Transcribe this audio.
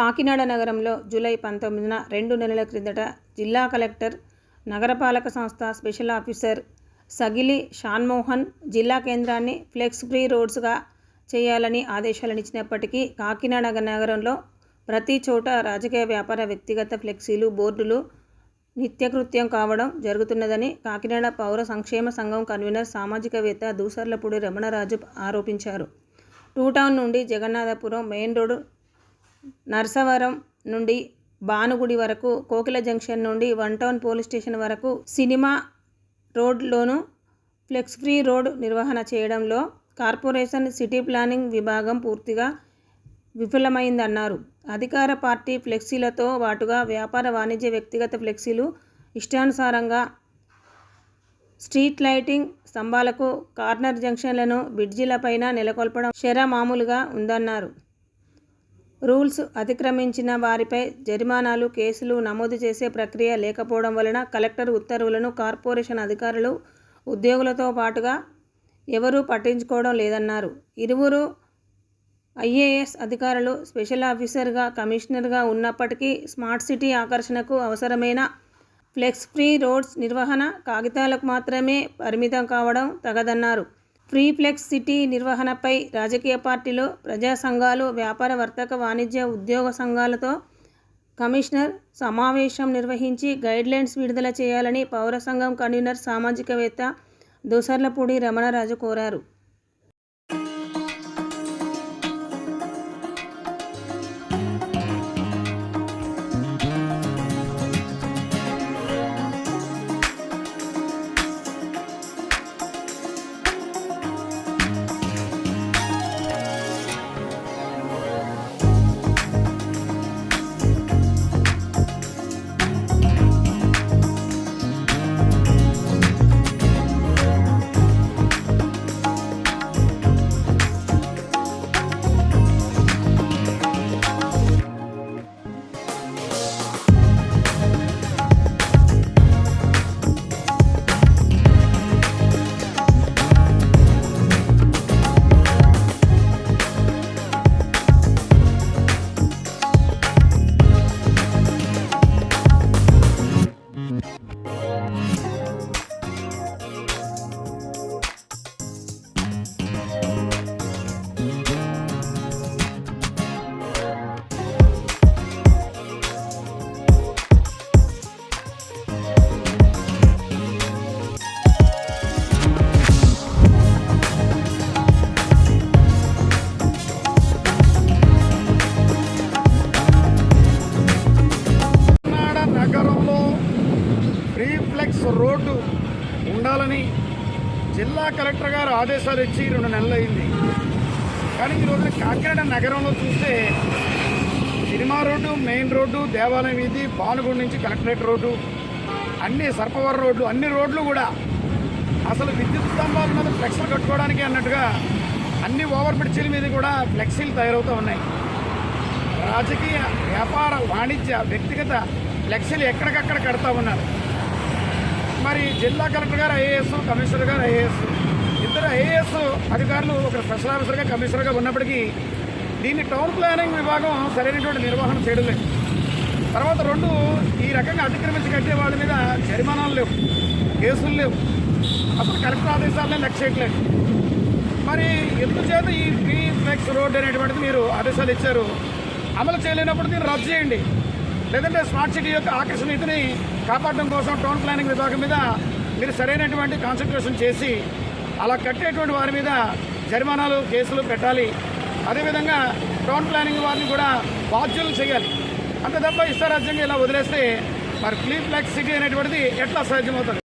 కాకినాడ నగరంలో జూలై పంతొమ్మిదిన రెండు నెలల క్రిందట జిల్లా కలెక్టర్ నగరపాలక సంస్థ స్పెషల్ ఆఫీసర్ సగిలి షాన్మోహన్ జిల్లా కేంద్రాన్ని ఫ్లెక్స్ ఫ్రీ రోడ్స్గా చేయాలని ఆదేశాలనిచ్చినప్పటికీ కాకినాడ నగరంలో ప్రతి చోట రాజకీయ వ్యాపార వ్యక్తిగత ఫ్లెక్సీలు బోర్డులు నిత్యకృత్యం కావడం జరుగుతున్నదని కాకినాడ పౌర సంక్షేమ సంఘం కన్వీనర్ సామాజికవేత్త దూసర్లపూడి రమణరాజు ఆరోపించారు. టూ టౌన్ నుండి జగన్నాథపురం మెయిన్ రోడ్డు నర్సవరం నుండి భానుగుడి వరకు కోకిల జంక్షన్ నుండి వన్ టౌన్ పోలీస్ స్టేషన్ వరకు సినిమా రోడ్లోను ఫ్లెక్స్ ఫ్రీ రోడ్ నిర్వహణ చేయడంలో కార్పొరేషన్ సిటీ ప్లానింగ్ విభాగం పూర్తిగా విఫలమైందన్నారు. అధికార పార్టీ ఫ్లెక్సీలతో పాటుగా వ్యాపార వాణిజ్య వ్యక్తిగత ఫ్లెక్సీలు ఇష్టానుసారంగా స్ట్రీట్ లైటింగ్ స్తంభాలకు కార్నర్ జంక్షన్లను బ్రిడ్జిలపైన నెలకొల్పడం శర మామూలుగా ఉందన్నారు. రూల్స్ అతిక్రమించిన వారిపై జరిమానాలు కేసులు నమోదు చేసే ప్రక్రియ లేకపోవడం వలన కలెక్టర్ ఉత్తర్వులను కార్పొరేషన్ అధికారులు ఉద్యోగులతో పాటుగా ఎవరూ పట్టించుకోవడం లేదన్నారు. ఇరువురు ఐఏఎస్ అధికారులు స్పెషల్ ఆఫీసర్గా కమిషనర్గా ఉన్నప్పటికీ స్మార్ట్ సిటీ ఆకర్షణకు అవసరమైన ఫ్లెక్స్ ఫ్రీ రోడ్స్ నిర్వహణ కాగితాలకు మాత్రమే పరిమితం కావడం తగదన్నారు. ఫ్రీ సిటీ నిర్వహణపై రాజకీయ పార్టీలు ప్రజా సంఘాలు వ్యాపార వర్తక వాణిజ్య ఉద్యోగ సంఘాలతో కమిషనర్ సమావేశం నిర్వహించి గైడ్లైన్స్ విడుదల చేయాలని పౌర సంఘం కన్వీనర్ సామాజికవేత్త దోసర్లపూడి రమణరాజు కోరారు. జిల్లా కలెక్టర్ గారు ఆదేశాలు ఇచ్చి రెండు నెలలు అయింది. కానీ ఈ రోజున కాకినాడ నగరంలో చూస్తే సినిమా రోడ్డు మెయిన్ రోడ్డు దేవాలయం వీధి భానుగుడి నుంచి కలెక్టరేట్ రోడ్డు అన్ని సర్పవర రోడ్లు అన్ని రోడ్లు కూడా అసలు విద్యుత్ స్తంభాల మీద ఫ్లెక్స్లు కట్టుకోవడానికి అన్నట్టుగా అన్ని ఓవర్ బ్రిడ్జిల మీద కూడా ఫ్లెక్సీలు తయారవుతూ ఉన్నాయి. రాజకీయ వ్యాపార వాణిజ్య వ్యక్తిగత ఫ్లెక్సీలు ఎక్కడికక్కడ కడతా ఉన్నారు. మరి జిల్లా కలెక్టర్ గారు ఐఏఎస్ కమిషనర్ గారు ఐఏఎస్ ఇద్దరు ఐఏఎస్ అధికారులు ఒక స్పెషల్ ఆఫీసర్గా కమిషనర్గా ఉన్నప్పటికీ దీన్ని టౌన్ ప్లానింగ్ విభాగం సరైనటువంటి నిర్వహణ చేయడం లేదు. తర్వాత రెండు ఈ రకంగా అతిక్రమించి కట్టే వాళ్ళ మీద జరిమానాలు లేవు కేసులు లేవు. అసలు కలెక్టర్ ఆదేశాలనే లెక్క చేయట్లేదు. మరి ఎందుచేత ఈ ఫ్రీ ఫ్లెక్స్ రోడ్ అనేటువంటిది మీరు ఆదేశాలు ఇచ్చారు? అమలు చేయలేనప్పుడు దీన్ని రద్దు చేయండి. లేదంటే స్మార్ట్ సిటీ యొక్క ఆకర్షణీయతని కాపాడడం కోసం టౌన్ ప్లానింగ్ విభాగం మీద మీరు సరైనటువంటి కాన్సన్ట్రేషన్ చేసి అలా కట్టేటువంటి వారి మీద జరిమానాలు కేసులు పెట్టాలి. అదేవిధంగా టౌన్ ప్లానింగ్ వారిని కూడా బాధ్యులు చేయాలి. అంత తప్ప ఇష్టారాజ్యంగా ఇలా వదిలేస్తే మరి ఫ్లీ ఫ్లెక్స్ సిటీ అనేటువంటిది ఎట్లా సాధ్యమవుతుంది?